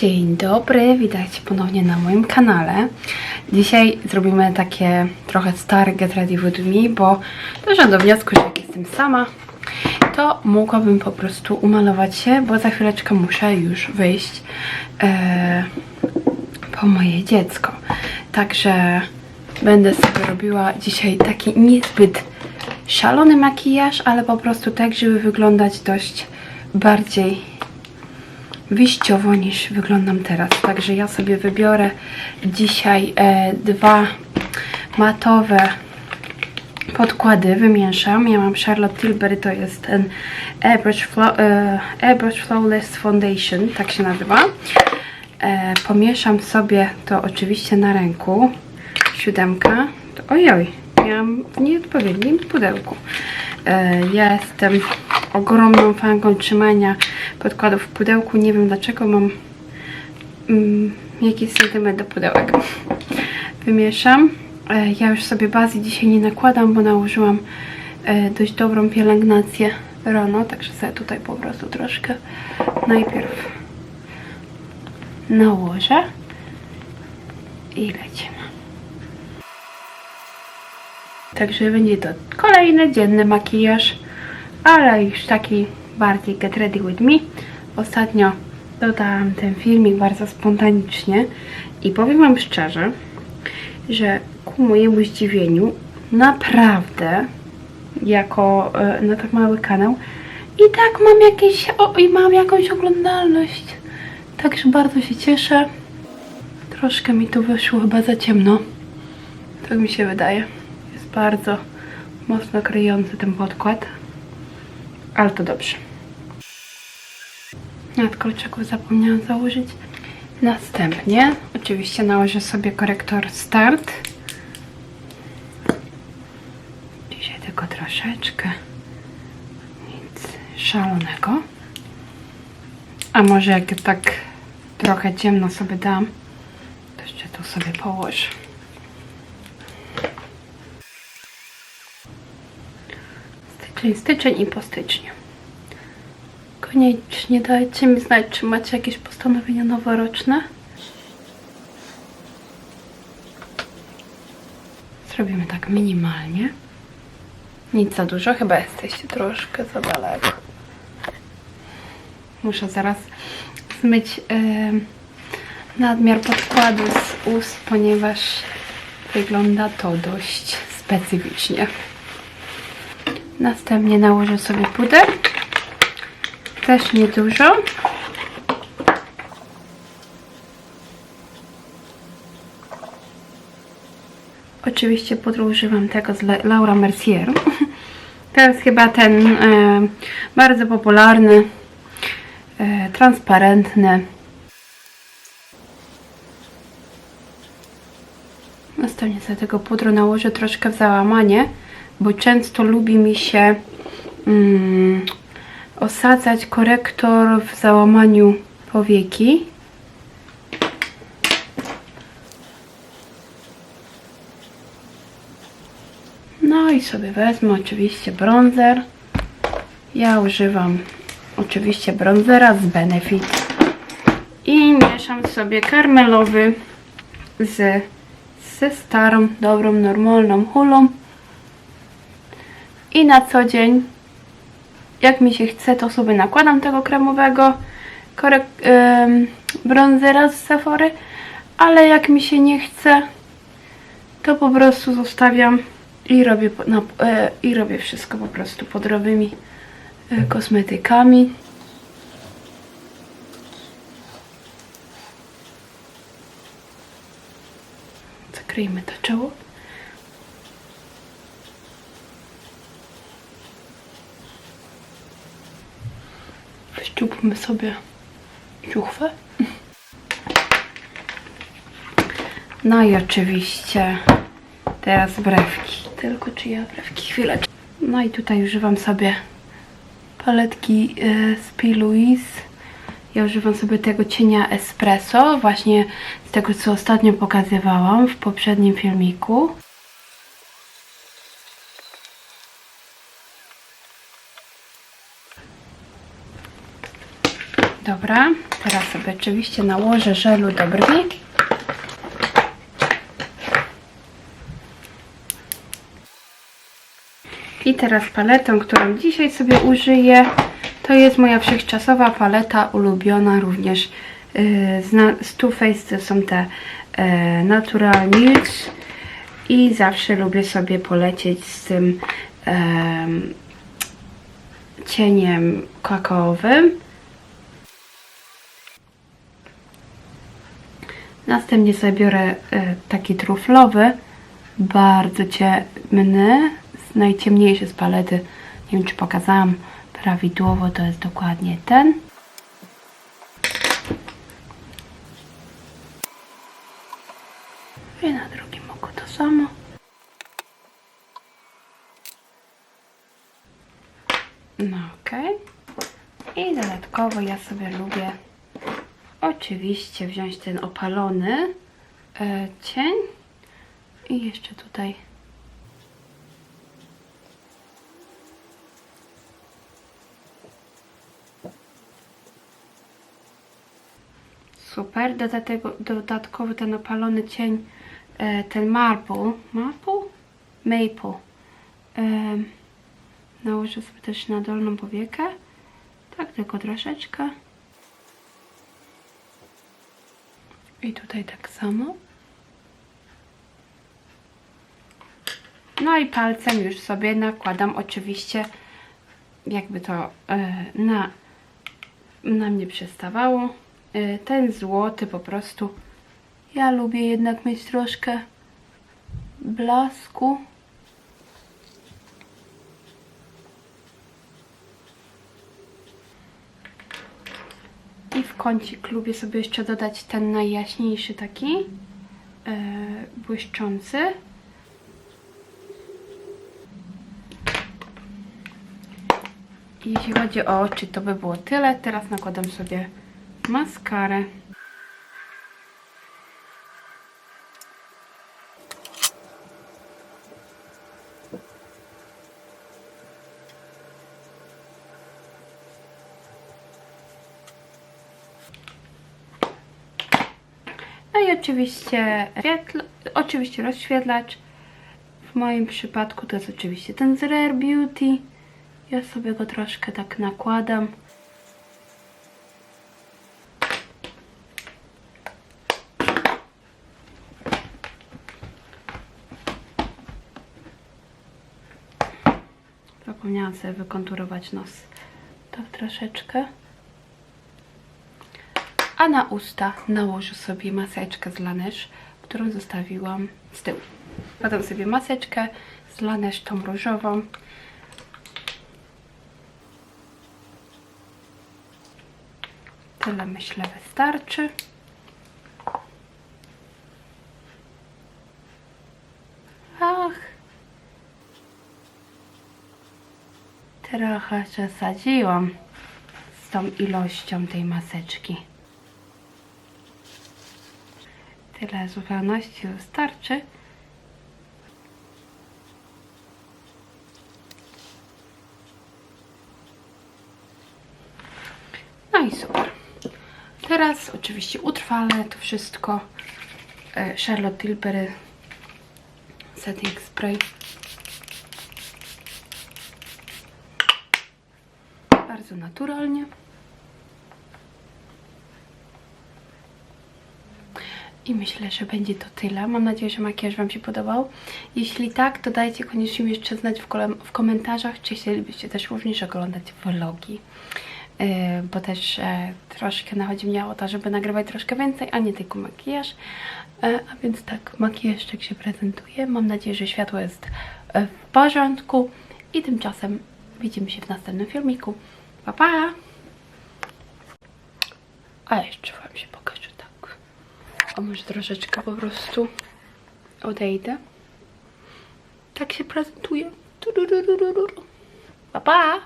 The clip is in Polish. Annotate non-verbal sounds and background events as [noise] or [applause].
Dzień dobry, witajcie ponownie na moim kanale. Dzisiaj zrobimy takie trochę stare Get Ready With Me, bo doszłam do wniosku, że jak jestem sama, to mogłabym po prostu umalować się, bo za chwileczkę muszę już wyjść e, po moje dziecko. Także będę sobie robiła dzisiaj taki niezbyt szalony makijaż, ale po prostu tak, żeby wyglądać dość bardziej wyjściowo niż wyglądam teraz. Także ja sobie wybiorę dzisiaj e, dwa matowe podkłady, wymieszam. Ja mam Charlotte Tilbury, to jest ten Airbrush, Flow, e, Airbrush Flawless Foundation, tak się nazywa. E, pomieszam sobie to oczywiście na ręku. Siódemka. To, ojoj, miałam w nieodpowiednim pudełku. E, ja jestem ogromną fanką trzymania podkładów w pudełku. Nie wiem dlaczego mam mm, jakiś sentyment do pudełek. Wymieszam. E, ja już sobie bazy dzisiaj nie nakładam, bo nałożyłam e, dość dobrą pielęgnację rano, także sobie tutaj po prostu troszkę najpierw nałożę i lecimy. Także będzie to kolejny dzienny makijaż, ale już taki bardziej get ready with me. Ostatnio dodałam ten filmik bardzo spontanicznie i powiem Wam szczerze, że ku mojemu zdziwieniu naprawdę jako e, na tak mały kanał i tak mam jakieś o, i mam jakąś oglądalność. Także bardzo się cieszę. Troszkę mi tu wyszło chyba za ciemno. Tak mi się wydaje. Jest bardzo mocno kryjący ten podkład. Ale to dobrze. Nawet kolczyków zapomniałam założyć. Następnie oczywiście nałożę sobie korektor Start. Dzisiaj tylko troszeczkę. Nic szalonego. A może jak tak trochę ciemno sobie dam, to jeszcze tu sobie położę. Styczeń, styczeń i po styczniu. Koniecznie dajcie mi znać, czy macie jakieś postanowienia noworoczne. Zrobimy tak minimalnie. Nic za dużo, chyba jesteście troszkę za daleko. Muszę zaraz zmyć em, nadmiar podkładu z ust, ponieważ wygląda to dość specyficznie. Następnie nałożę sobie puder. Też niedużo. Oczywiście pudru używam tego z La- Laura Mercier. [laughs] To jest chyba ten e, bardzo popularny, e, transparentny. Następnie sobie tego pudru nałożę troszkę w załamanie, bo często lubi mi się mm, osadzać korektor w załamaniu powieki. No i sobie wezmę oczywiście bronzer. Ja używam oczywiście bronzera z Benefit. I mieszam sobie karmelowy z, ze starą, dobrą, normalną hulą. I na co dzień jak mi się chce, to sobie nakładam tego kremowego korek, ym, bronzera z Sephory, ale jak mi się nie chce, to po prostu zostawiam i robię, e, i robię wszystko po prostu podrobymi e, kosmetykami. Zakryjmy to czoło. Szczupmy sobie ciuchwę. No i oczywiście teraz brewki. Tylko czy ja brewki? Chwileczkę. No i tutaj używam sobie paletki e, z P. Louise. Ja używam sobie tego cienia espresso, właśnie z tego co ostatnio pokazywałam w poprzednim filmiku. Dobra, teraz sobie oczywiście nałożę żelu do brwi. I teraz paletą, którą dzisiaj sobie użyję, to jest moja wszechczasowa paleta ulubiona również yy, z, Too Faced, to są te yy, Natural Nudes i zawsze lubię sobie polecieć z tym em, cieniem kakaowym. Następnie sobie biorę e, taki truflowy, bardzo ciemny, najciemniejszy z palety. Nie wiem, czy pokazałam prawidłowo, to jest dokładnie ten. I na drugim oku to samo. No okej. I dodatkowo ja sobie lubię oczywiście wziąć ten opalony e, cień i jeszcze tutaj. Super dodatkowo, dodatkowo ten opalony cień e, ten marble marble? maple. E, nałożę sobie też na dolną powiekę. Tak tylko troszeczkę I tutaj tak samo. No i palcem już sobie nakładam oczywiście, jakby to e, na, na mnie przestawało. E, ten złoty po prostu, ja lubię jednak mieć troszkę blasku. I w kącik lubię sobie jeszcze dodać ten najjaśniejszy taki, e, błyszczący. Jeśli chodzi o oczy, to by było tyle. Teraz nakładam sobie maskarę. No i oczywiście, świetl, oczywiście rozświetlacz. W moim przypadku to jest oczywiście ten z Rare Beauty. Ja sobie go troszkę tak nakładam. Zapomniałam sobie wykonturować nos. Tak troszeczkę. A na usta nałożę sobie maseczkę z Laneige, którą zostawiłam z tyłu. Podam sobie maseczkę z Laneige, tą różową. Tyle myślę wystarczy. Ach. Trochę przesadziłam z tą ilością tej maseczki. Tyle zupełności wystarczy. No i super. Teraz oczywiście utrwalę to wszystko e, Charlotte Tilbury Setting Spray. Bardzo naturalnie. I myślę, że będzie to tyle. Mam nadzieję, że makijaż Wam się podobał. Jeśli tak, to dajcie koniecznie mi jeszcze znać w, w komentarzach, czy chcielibyście też również oglądać vlogi. Yy, bo też e, troszkę nachodzi mnie o to, żeby nagrywać troszkę więcej, a nie tylko makijaż. E, a więc tak, makijaż tak się prezentuje. Mam nadzieję, że światło jest w porządku. I tymczasem widzimy się w następnym filmiku. Pa, pa! A jeszcze Wam się pokażę. A może troszeczkę po prostu odejdę. Tak się prezentuje. Pa, pa!